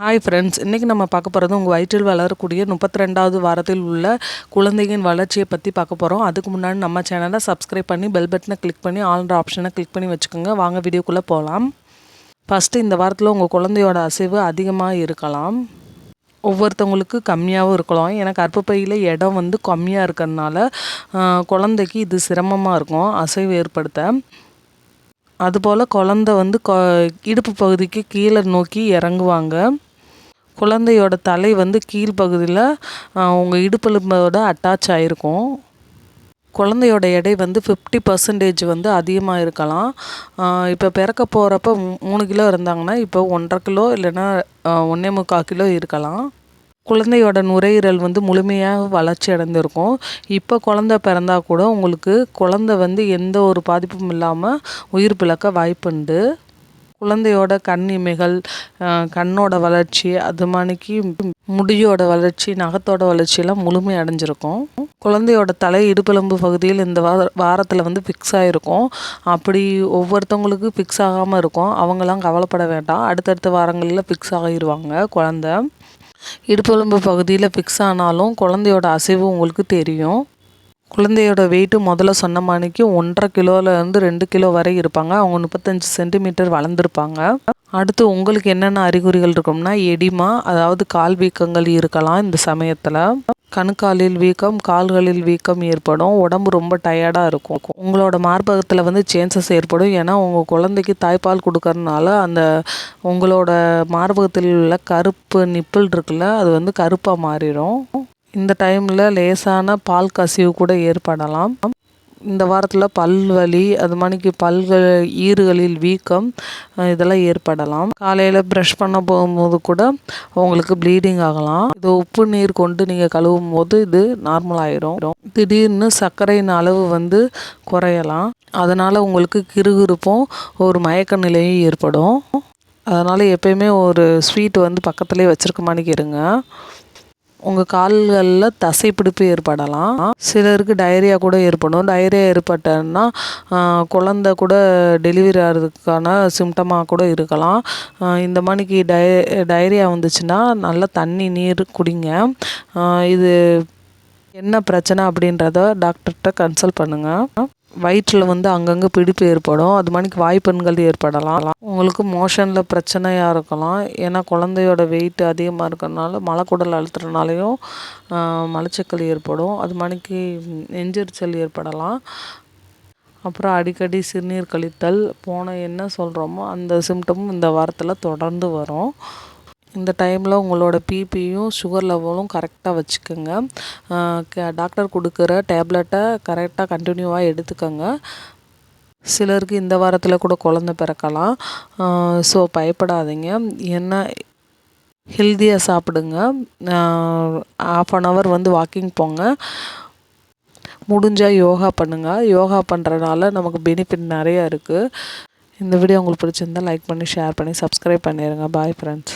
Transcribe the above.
Hi friends இன்றைக்கி நம்ம பார்க்க போகிறது உங்கள் வயிற்றில் வளரக்கூடிய முப்பத்தி ரெண்டாவது வாரத்தில் உள்ள குழந்தையின் வளர்ச்சியை பற்றி பார்க்க போகிறோம் அதுக்கு முன்னாடி நம்ம சேனலை சப்ஸ்கிரைப் பண்ணி பெல் பட்டனை கிளிக் பண்ணி ஆல்ன்ற ஆப்ஷனை கிளிக் பண்ணி வச்சுக்கோங்க. வாங்க வீடியோக்குள்ளே போகலாம் ஃபஸ்ட்டு இந்த வாரத்தில் உங்கள் குழந்தையோட அசைவு அதிகமாக இருக்கலாம். ஒவ்வொருத்தவங்களுக்கு கம்மியாகவும் இருக்கலாம். ஏன்னா கர்ப்பப்பையில் இடம் வந்து கம்மியாக இருக்கிறதுனால குழந்தைக்கு இது சிரமமாக இருக்கும். அசைவு ஏற்படுத்த. அதுபோல் குழந்த வந்து கொ இடுப்பு பகுதிக்கு கீழே நோக்கி இறங்குவாங்க. குழந்தையோட தலை வந்து கீழ்ப்பகுதியில் உங்கள் இடுப்பெலும்போட அட்டாச் ஆகிருக்கும் குழந்தையோட எடை வந்து ஃபிஃப்டி பர்சன்டேஜ் வந்து அதிகமாக இருக்கலாம். இப்போ பிறக்க போகிறப்ப மூணு கிலோ இருந்தாங்கன்னா இப்போ ஒன்றரை கிலோ இல்லைன்னா ஒன்றே முக்கால் கிலோ இருக்கலாம். குழந்தையோட நுரையீரல் வந்து முழுமையாக வளர்ச்சி அடைந்திருக்கும். இப்போ குழந்த பிறந்தா கூட உங்களுக்கு குழந்த வந்து எந்த ஒரு பாதிப்பும் இல்லாமல் உயிர் பிழக்க வாய்ப்புண்டு. குழந்தையோட கண் இமைகள் கண்ணோட வளர்ச்சி அது மாதிரிக்கு முடியோட வளர்ச்சி நகத்தோட வளர்ச்சியெல்லாம் முழுமை அடைஞ்சிருக்கும். குழந்தையோட தலை இடுப்பெலும்பு பகுதியில் இந்த வார வாரத்தில் வந்து ஃபிக்ஸ் ஆகிருக்கும் அப்படி ஒவ்வொருத்தவங்களுக்கு ஃபிக்ஸ் ஆகாமல் இருக்கும். அவங்களாம் கவலைப்பட வேண்டாம். அடுத்தடுத்த வாரங்களில் ஃபிக்ஸ் ஆகிடுவாங்க குழந்த. இடுப்பெலும்பு பகுதியில் ஃபிக்ஸ் ஆனாலும் குழந்தையோட அசைவு உங்களுக்கு தெரியும். குழந்தையோட வெயிட்டு முதல்ல சொன்ன மாணிக்கு ஒன்றரை கிலோலேருந்து ரெண்டு கிலோ வரை இருப்பாங்க. அவங்க முப்பத்தஞ்சு சென்டிமீட்டர் வளர்ந்துருப்பாங்க. அடுத்து உங்களுக்கு என்னென்ன அறிகுறிகள் இருக்கும்னா எடிமா அதாவது கால் வீக்கங்கள் இருக்கலாம் இந்த சமயத்தில். கணுக்காலில் வீக்கம் கால்களில் வீக்கம் ஏற்படும். உடம்பு ரொம்ப டயர்டாக இருக்கும். உங்களோட மார்பகத்தில் வந்து சேஞ்சஸ் ஏற்படும். ஏன்னா உங்கள் குழந்தைக்கு தாய்ப்பால் கொடுக்கறதுனால அந்த உங்களோட மார்பகத்தில் உள்ள கருப்பு நிப்பிள் இருக்குல்ல அது வந்து கருப்பாக மாறிடும். இந்த டைமில் லேசான பால் கசிவு கூட ஏற்படலாம். இந்த வாரத்தில் பல் வலி அது மாதிரிக்கு பல்கள் ஈறுகளில் வீக்கம் இதெல்லாம் ஏற்படலாம். காலையில் ப்ரஷ் பண்ண போகும்போது கூட உங்களுக்கு ப்ளீடிங் ஆகலாம். இது உப்பு நீர் கொண்டு நீங்கள் கழுவும் போது இது நார்மல் ஆயிரும். திடீர்னு சர்க்கரையின் அளவு வந்து குறையலாம். அதனால் உங்களுக்கு கிருகிருப்பும் ஒரு மயக்க நிலையும் ஏற்படும். அதனால் எப்பயுமே ஒரு ஸ்வீட் வந்து பக்கத்துலேயே வச்சுருக்க மாணிக்கு இருங்க. உங்கள் கால்களில் தசைப்பிடிப்பு ஏற்படலாம். சிலருக்கு டயரியா கூட ஏற்படும் டயரியா ஏற்பட்டன்னா குழந்த கூட டெலிவரி ஆகிறதுக்கான சிம்டமாக கூட இருக்கலாம். இந்த மாதிரிக்கு டய டயரியா வந்துச்சுன்னா நல்லா தண்ணி நீர் குடிங்க. இது என்ன பிரச்சனை அப்படின்றத டாக்டர்கிட்ட கன்சல்ட் பண்ணுங்கள் வயிற்றில் வந்து அங்கங்கே பிடிப்பு ஏற்படும். அது மாதிரிக்கு வாய்ப்பெண்கள் ஏற்படலாம். உங்களுக்கு மோஷனில் பிரச்சனையாக இருக்கலாம். ஏன்னா குழந்தையோட வெயிட் அதிகமாக இருக்கிறனால மலக்குடல் அழுத்துறனாலையும் மலச்சிக்கல் ஏற்படும். அது மாதிரிக்கு நெஞ்செரிச்சல் ஏற்படலாம். அப்புறம் அடிக்கடி சிறுநீர் கழித்தல் போன என்ன சொல்கிறோமோ அந்த சிம்டமும் இந்த வாரத்தில் தொடர்ந்து வரும். இந்த டைமில் உங்களோட பிபியும் சுகர் லெவலும் கரெக்டாக வச்சுக்கோங்க. டாக்டர் கொடுக்குற டேப்லெட்டை கரெக்டாக கண்டினியூவாக எடுத்துக்கோங்க. சிலருக்கு இந்த வாரத்தில் கூட குழந்த பிறக்கலாம். ஸோ பயப்படாதீங்க. என்ன ஹெல்த்தியாக சாப்பிடுங்க. ஆஃப் அன் ஹவர் வந்து வாக்கிங் போங்க. முடிஞ்சால் யோகா பண்ணுங்கள் யோகா பண்ணுறனால நமக்கு பெனிஃபிட் நிறையா இருக்குது இந்த வீடியோ உங்களுக்கு பிடிச்சிருந்தால் லைக் பண்ணி ஷேர் பண்ணி சப்ஸ்கிரைப் பண்ணிடுங்க பாய் ஃப்ரெண்ட்ஸ்